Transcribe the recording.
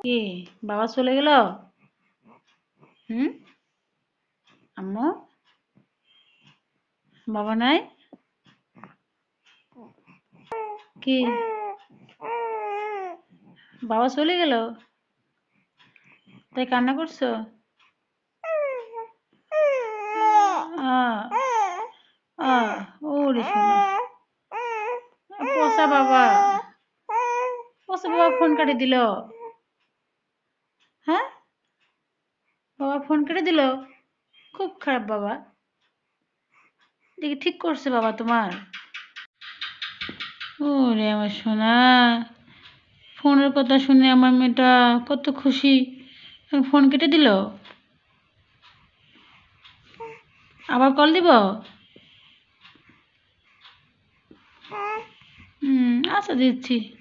কি, বাবা চলে গেল? হুম? আম্মু? বাবা নাই? কি? বাবা চলে গেল? তাই কান্না করছ? পচা বাবা। পচা বাবা ফোন কাটি দিল। বাবা ফোন কেটে দিল। খুব খারাপ বাবা। দেখি ঠিক করছে বাবা তোমার। ওরে আমার সোনা, ফোনের কথা শুনে আমার মেয়েটা কত খুশি। ফোন কেটে দিল। আবার কল দিব? হুম আচ্ছা দিচ্ছি।